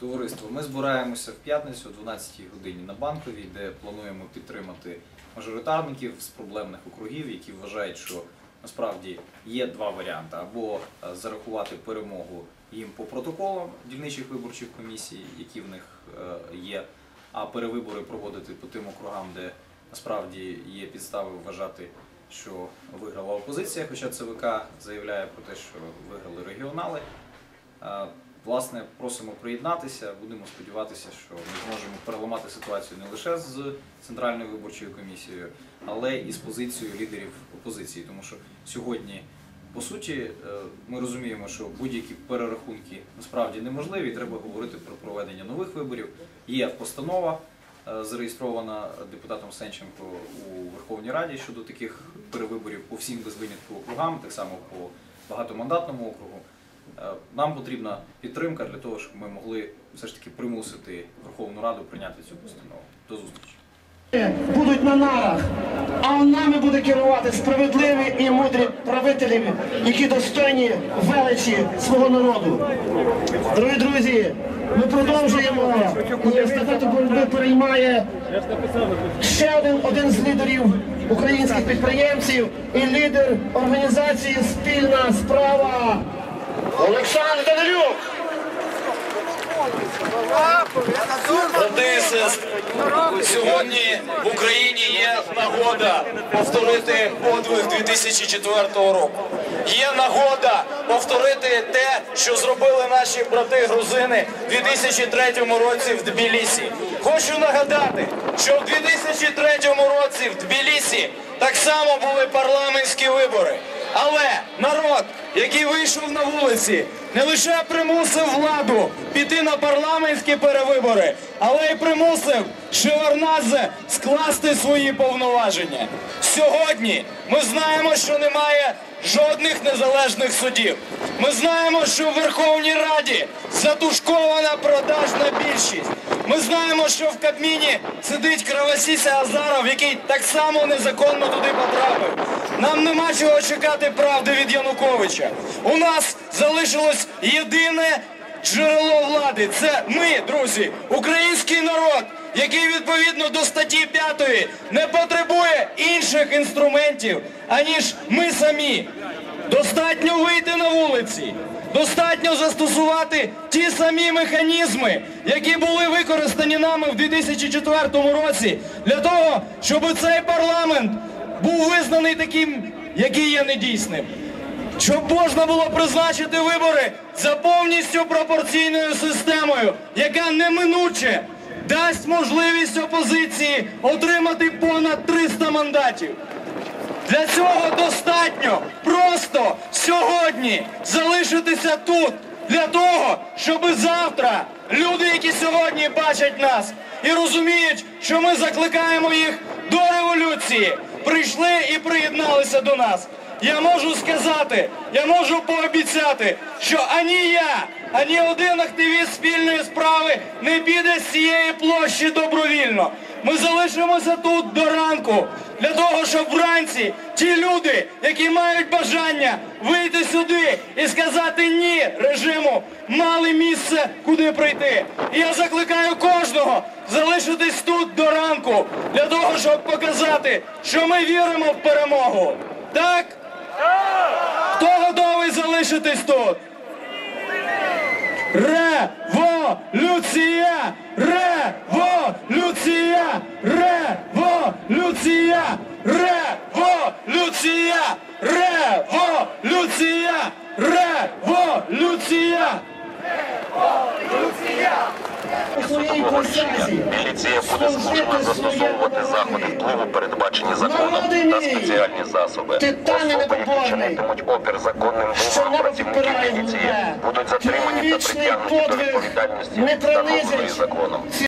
товариство, ми збираємося в п'ятницю о 12 годині на банковій, де плануємо підтримати мажоритарників з проблемних округів, які вважають, що насправді є два варіанти: або е, зарахувати перемогу їм по протоколам дільничих виборчих комісій, які в них е, є, а перевибори проводити по тим округам, де насправді є підстави вважати, що виграла опозиція, хоча ЦВК заявляє про те, що виграли регіонали. Власне, просимо приєднатися. Будемо сподіватися, що ми зможемо переламати ситуацію не лише з центральною виборчою комісією, але і з позицією лідерів опозиції. Тому що сьогодні, по суті, е, ми розуміємо, що будь-які перерахунки насправді неможливі. Треба говорити про проведення нових виборів. Є постанова е, зареєстрована депутатом Сенченко у Верховній Раді щодо таких перевиборів по всім без винятку округам, так само по багатомандатному округу. Е, Нам потрібна підтримка для того, щоб ми могли все ж таки примусити Верховну Раду прийняти цю постанову. До зустрічі. будуть на нарах, а нами буде керувати справедливі і мудрі правителі, які достойні величі свого народу. Дорогі друзі, ми продовжуємо. І естафету боротьби переймає ще один, один з лідерів українських підприємців і лідер організації Спільна справа Олександр Данилюк. Брати сьогодні в Україні є нагода повторити подвиг 2004 року. Є нагода повторити те, що зробили наші брати грузини в 2003 році в Тбілісі. Хочу нагадати, що в 2003 році в Тбілісі так само були парламентські вибори. Але народ, який вийшов на вулиці, не лише примусив владу піти на парламентські перевибори, але й примусив Шеварнадзе скласти свої повноваження. Сьогодні ми знаємо, що немає жодних незалежних судів. Ми знаємо, що в Верховній Раді затушкована продажна більшість. Ми знаємо, що в Кабміні сидить Кравосіся Азаров, який так само незаконно туди потрапив. Нам нема чого чекати правди від Януковича. У нас залишилось єдине джерело влади. Це ми, друзі, український народ, який відповідно до статті 5 не потребує інших інструментів, аніж ми самі. Достатньо вийти на вулиці. Достатньо застосувати ті самі механізми, які були використані нами в 2004 році, для того, щоб цей парламент був визнаний таким, який є недійсним. Щоб можна було призначити вибори за повністю пропорційною системою, яка неминуче дасть можливість опозиції отримати понад 300 мандатів. Для цього достатньо просто сьогодні залишитися тут для того, щоб завтра люди, які сьогодні бачать нас і розуміють, що ми закликаємо їх до революції, прийшли і приєдналися до нас. Я можу сказати, я можу пообіцяти, що ані я, ані один активіст спільної справи не піде з цієї площі добровільно. Ми залишимося тут до ранку для того, щоб вранці ті люди, які мають бажання вийти сюди і сказати ні режиму, мали місце, куди прийти. І я закликаю кожного залишитись тут до ранку для того, щоб показати, що ми віримо в перемогу. Так? Хто готовий залишитись тут? Революція! Революція! Революція! Революція! Революція! Революція! у своїй посаді. Міліція буде змушена застосовувати заходи впливу, передбачені законом та спеціальні засоби. Особи, які чинитимуть опір законним вимогам працівників міліції, будуть затримані та притягнуті до відповідальності, та встановленої законом.